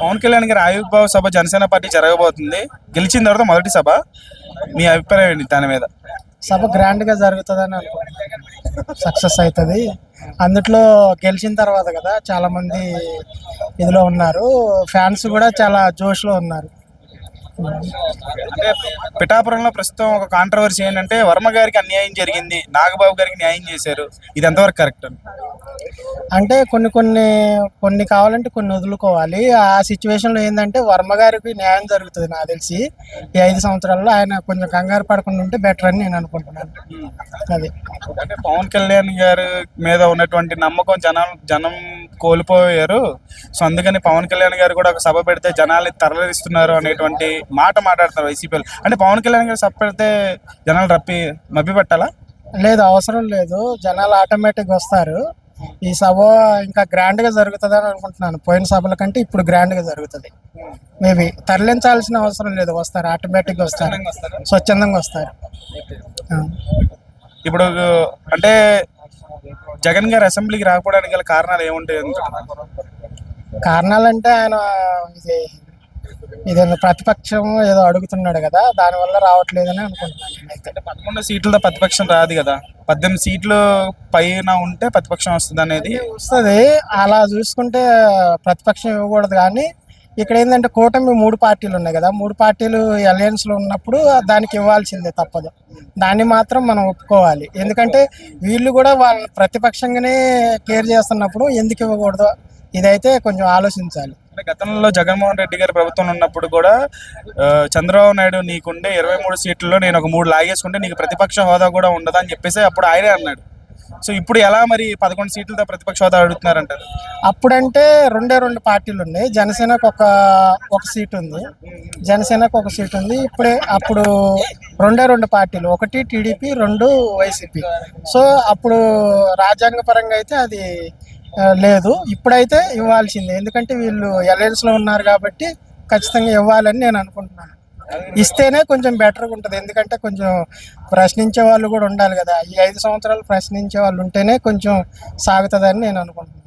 పవన్ కళ్యాణ్ గారి ఆవిర్భావ సభ జనసేన పార్టీ జరగబోతుంది. గెలిచిన తర్వాత మొదటి సభ. మీ అభిప్రాయం ఏంటి దాని మీద? సభ గ్రాండ్గా జరుగుతుందని అనుకుంటున్నాను. సక్సెస్ అవుతుంది. అందుట్లో గెలిచిన తర్వాత కదా చాలా మంది ఇదిలో ఉన్నారు. ఫ్యాన్స్ కూడా చాలా జోష్లో ఉన్నారు. అంటే పిఠాపురంలో ప్రస్తుతం ఒక కాంట్రవర్సీ ఏంటంటే వర్మ గారికి అన్యాయం జరిగింది. నాగబాబు గారికి న్యాయం చేశారు. ఇది ఎంతవరకు కరెక్ట్ అంటే కొన్ని కొన్ని కొన్ని కావాలంటే కొన్ని వదులుకోవాలి. ఆ సిచ్యువేషన్లో ఏంటంటే వర్మ గారికి న్యాయం జరుగుతుంది నాకు తెలిసి. ఈ ఐదు సంవత్సరాల్లో ఆయన కొంచెం కంగారు పడకుండా ఉంటే బెటర్ అని నేను అనుకుంటున్నాను. అది. అంటే పవన్ కళ్యాణ్ గారి మీద ఉన్నటువంటి నమ్మకం జనం జనం కోల్పోయారు. సో అందుకని పవన్ కళ్యాణ్ గారు కూడా ఒక సభ పెడితే జనాలు తరలిస్తున్నారు అనేటువంటి మాట మాట్లాడతారు వైసీపీలు. అంటే పవన్ కళ్యాణ్ గారు సభ పెడితే జనాలు రప్పి మభ్య పెట్టాలా? లేదు అవసరం లేదు. జనాలు ఆటోమేటిక్ వస్తారు. ఈ సభ ఇంకా గ్రాండ్గా జరుగుతుంది అని అనుకుంటున్నాను. పోయిన సభల కంటే ఇప్పుడు గ్రాండ్గా జరుగుతుంది. మేబీ తరలించాల్సిన అవసరం లేదు. వస్తారు. ఆటోమేటిక్గా వస్తారు. స్వచ్ఛందంగా వస్తారు. ఆ. ఇప్పుడు అంటే జగన్ గారు అసెంబ్లీకి రాకపోవడానికి గల కారణాలు ఏముంటాయి? అనుకుంటున్నారు? కారణాలంటే ఆయన ఇది ఇదేదో ప్రతిపక్షం ఏదో అడుగుతున్నాడు కదా దానివల్ల రావట్లేదని అనుకుంటున్నాను పదకొండు సీట్లతో ప్రతిపక్షం రాదు కదా. పద్దెనిమిది సీట్లు పైన ఉంటే ప్రతిపక్షం వస్తుంది అనేది. వస్తుంది. అలా చూసుకుంటే ప్రతిపక్షం ఇవ్వకూడదు కానీ ఇక్కడ ఏంటంటే కూటమి మూడు పార్టీలు ఉన్నాయి కదా. మూడు పార్టీలు అలయన్స్లో ఉన్నప్పుడు దానికి ఇవ్వాల్సిందే తప్పదు. దాన్ని మాత్రం మనం ఒప్పుకోవాలి. ఎందుకంటే వీళ్ళు కూడా వాళ్ళ ప్రతిపక్షంగానే కేర్ చేస్తున్నప్పుడు ఎందుకు ఇవ్వకూడదు ఇదైతే కొంచెం ఆలోచించాలి. గతంలో జగన్మోహన్ రెడ్డి గారి ప్రభుత్వం ఉన్నప్పుడు కూడా చంద్రబాబు నాయుడు నీకుండే ఇరవై మూడు సీట్లలో నేను ఒక మూడు లాగేసుకుంటే నీకు ప్రతిపక్ష హోదా కూడా ఉండదు అని చెప్పేసి అప్పుడు ఆయనే అన్నాడు. సో ఇప్పుడు ఎలా మరి పదకొండు సీట్లతో ప్రతిపక్ష హోదా అడుగుతున్నారంటారు అప్పుడంటే రెండే రెండు పార్టీలు ఉన్నాయి. జనసేనకు ఒక ఒక సీట్ ఉంది. జనసేనకు ఒక సీట్ ఉంది. ఇప్పుడే అప్పుడు రెండే రెండు పార్టీలు ఒకటి టీడీపీ రెండు వైసీపీ. సో అప్పుడు రాజ్యాంగ పరంగా అయితే అది లేదు. ఇప్పుడైతే ఇవ్వాల్సిందే. ఎందుకంటే వీళ్ళు alliance ఉన్నారు కాబట్టి ఖచ్చితంగా ఇవ్వాలని నేను అనుకుంటున్నాను. ఇస్తేనే కొంచెం బెటర్గా ఉంటుంది. ఎందుకంటే కొంచెం ప్రశ్నించే వాళ్ళు కూడా ఉండాలి కదా. ఈ ఐదు సంవత్సరాలు ప్రశ్నించే వాళ్ళు ఉంటేనే కొంచెం సాగుతుందని నేను అనుకుంటున్నాను.